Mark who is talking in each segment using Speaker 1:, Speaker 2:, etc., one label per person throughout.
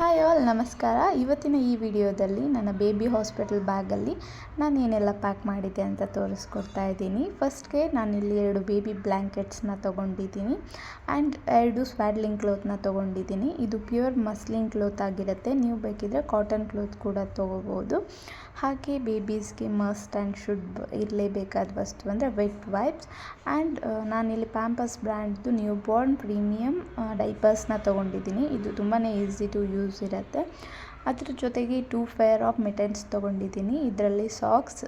Speaker 1: Hi all ನಮಸ್ಕಾರ. ಇವತ್ತಿನ ಈ ವಿಡಿಯೋದಲ್ಲಿ ನನ್ನ ಬೇಬಿ ಹಾಸ್ಪಿಟಲ್ ಬ್ಯಾಗಲ್ಲಿ ನಾನು ಏನೆಲ್ಲ ಪ್ಯಾಕ್ ಮಾಡಿದ್ದೆ ಅಂತ ತೋರಿಸ್ಕೊಡ್ತಾ ಇದ್ದೀನಿ. ಫಸ್ಟ್ಗೆ ನಾನಿಲ್ಲಿ ಎರಡು ಬೇಬಿ ಬ್ಲ್ಯಾಂಕೆಟ್ಸ್ನ ತೊಗೊಂಡಿದ್ದೀನಿ ಆ್ಯಂಡ್ ಎರಡು ಸ್ವ್ಯಾಡ್ಲಿಂಗ್ ಕ್ಲೋತ್ನ ತೊಗೊಂಡಿದ್ದೀನಿ. ಇದು ಪ್ಯೂರ್ ಮಸ್ಲಿನ್ ಕ್ಲೋತ್ ಆಗಿರುತ್ತೆ. ನೀವು ಬೇಕಿದ್ರೆ ಕಾಟನ್ ಕ್ಲೋತ್ ಕೂಡ ತೊಗೋಬೋದು. ಹಾಗೆ ಬೇಬೀಸ್ಗೆ ಮಸ್ಟ್ ಆ್ಯಂಡ್ ಶುಡ್ ಇರಲೇಬೇಕಾದ ವಸ್ತು ಅಂದರೆ ವೆಟ್ ವೈಪ್ಸ್ ಆ್ಯಂಡ್ ನಾನಿಲ್ಲಿ ಪ್ಯಾಂಪಸ್ ಬ್ರ್ಯಾಂಡ್ದು ನ್ಯೂ ಬಾರ್ನ್ ಪ್ರೀಮಿಯಮ್ ಡೈಪರ್ಸ್ನ ತೊಗೊಂಡಿದ್ದೀನಿ. ಇದು ತುಂಬಾ ಈಸಿ ಟು ಯೂಸ್ ಇರುತ್ತೆ. ಅದ್ರ ಜೊತೆಗೆ ಟೂ ಫೇರ್ ಆಫ್ ಮಿಟನ್ಸ್ ತೊಗೊಂಡಿದ್ದೀನಿ. ಇದರಲ್ಲಿ ಸಾಕ್ಸ್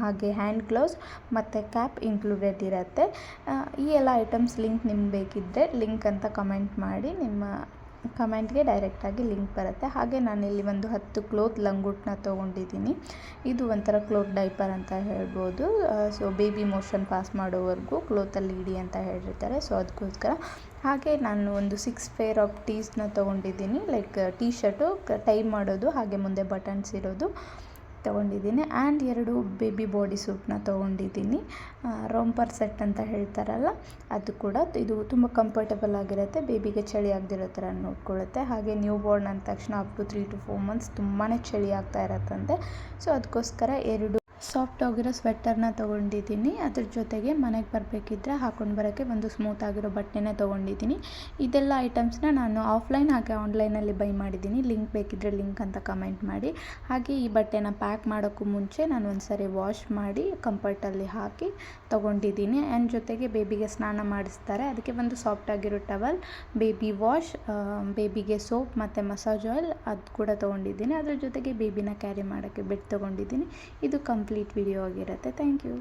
Speaker 1: ಹಾಗೆ ಹ್ಯಾಂಡ್ ಗ್ಲೌಸ್ ಮತ್ತು ಕ್ಯಾಪ್ ಇನ್ಕ್ಲೂಡೆಡ್ ಇರುತ್ತೆ. ಈ ಎಲ್ಲ ಐಟಮ್ಸ್ ಲಿಂಕ್ ನಿಮ್ಗೆ ಬೇಕಿದ್ದರೆ ಲಿಂಕ್ ಅಂತ ಕಮೆಂಟ್ ಮಾಡಿ ನಿಮ್ಮ ಕಮೆಂಟ್ಗೆ ಡೈರೆಕ್ಟಾಗಿ ಲಿಂಕ್ ಬರುತ್ತೆ. ಹಾಗೆ ನಾನಿಲ್ಲಿ ಒಂದು ಹತ್ತು ಕ್ಲೋತ್ ಲಂಗುಟ್ನ ತೊಗೊಂಡಿದ್ದೀನಿ. ಇದು ಒಂಥರ ಕ್ಲೋತ್ ಡೈಪರ್ ಅಂತ ಹೇಳ್ಬೋದು. ಸೊ ಬೇಬಿ ಮೋಷನ್ ಪಾಸ್ ಮಾಡೋವರೆಗೂ ಕ್ಲೋತಲ್ಲಿ ಇಡಿ ಅಂತ ಹೇಳಿರ್ತಾರೆ. ಸೊ ಅದಕ್ಕೋಸ್ಕರ ಹಾಗೆ ನಾನು ಒಂದು ಸಿಕ್ಸ್ ಪೇರ್ ಆಫ್ ಟೀಸ್ನ ತೊಗೊಂಡಿದ್ದೀನಿ. ಲೈಕ್ ಟೀ ಶರ್ಟು ಟೈ ಮಾಡೋದು, ಹಾಗೆ ಮುಂದೆ ಬಟನ್ಸ್ ಇರೋದು. ತೊಗೊಂಡಿದ್ದೀನಿ ಆ್ಯಂಡ್ ಎರಡು ಬೇಬಿ ಬಾಡಿ ಸೂಟ್ನ ತೊಗೊಂಡಿದ್ದೀನಿ. ರೋಂಪರ್ ಸೆಟ್ ಅಂತ ಹೇಳ್ತಾರಲ್ಲ, ಅದು ಕೂಡ ಇದು ತುಂಬ ಕಂಫರ್ಟಬಲ್ ಆಗಿರುತ್ತೆ, ಬೇಬಿಗೆ ಚಳಿ ಆಗದಿರೋ ಥರ ನೋಡ್ಕೊಳ್ಳುತ್ತೆ. ಹಾಗೆ ನ್ಯೂ ಬೋರ್ನ್ ಅಂದ ತಕ್ಷಣ up to three to four months ತುಂಬಾ ಚಳಿ ಆಗ್ತಾ ಇರತ್ತಂತೆ. ಸೊ, ಅದಕ್ಕೋಸ್ಕರ ಎರಡು ಸಾಫ್ಟ್ ಆಗಿರೋ ಸ್ವೆಟರ್ನ ತೊಗೊಂಡಿದ್ದೀನಿ. ಅದ್ರ ಜೊತೆಗೆ ಮನೆಗೆ ಬರಬೇಕಿದ್ರೆ ಹಾಕೊಂಡು ಬರೋಕ್ಕೆ ಒಂದು ಸ್ಮೂತ್ ಆಗಿರೋ ಬಟ್ಟೆನ ತೊಗೊಂಡಿದ್ದೀನಿ. ಇದೆಲ್ಲ ಐಟಮ್ಸ್ನ ನಾನು ಆಫ್ಲೈನ್ ಹಾಗೆ ಆನ್ಲೈನಲ್ಲಿ ಬೈ ಮಾಡಿದ್ದೀನಿ. ಲಿಂಕ್ ಬೇಕಿದ್ದರೆ ಲಿಂಕ್ ಅಂತ ಕಮೆಂಟ್ ಮಾಡಿ. ಹಾಗೆ ಈ ಬಟ್ಟೆನ ಪ್ಯಾಕ್ ಮಾಡೋಕ್ಕೂ ಮುಂಚೆ ನಾನು ಒಂದು ಸರಿ ವಾಶ್ ಮಾಡಿ ಕಂಫರ್ಟಲ್ಲಿ ಹಾಕಿ ತೊಗೊಂಡಿದ್ದೀನಿ. ಆ್ಯಂಡ್ ಜೊತೆಗೆ ಬೇಬಿಗೆ ಸ್ನಾನ ಮಾಡಿಸ್ತಾರೆ. ಅದಕ್ಕೆ ಒಂದು ಸಾಫ್ಟ್ ಆಗಿರೋ ಟವಲ್, ಬೇಬಿ ವಾಶ್ ಬೇಬಿಗೆ ಸೋಪ್ ಮತ್ತು ಮಸಾಜ್ ಆಯಿಲ್ ಅದು ಕೂಡ ತೊಗೊಂಡಿದ್ದೀನಿ. ಅದ್ರ ಜೊತೆಗೆ ಬೇಬಿನ ಕ್ಯಾರಿ ಮಾಡೋಕ್ಕೆ ಬೆಡ್ ತೊಗೊಂಡಿದ್ದೀನಿ. ಇದು ಕಂಪ್ಲೀಟ್ ವಿಡಿಯೋ ಆಗಿರುತ್ತೆ. Thank you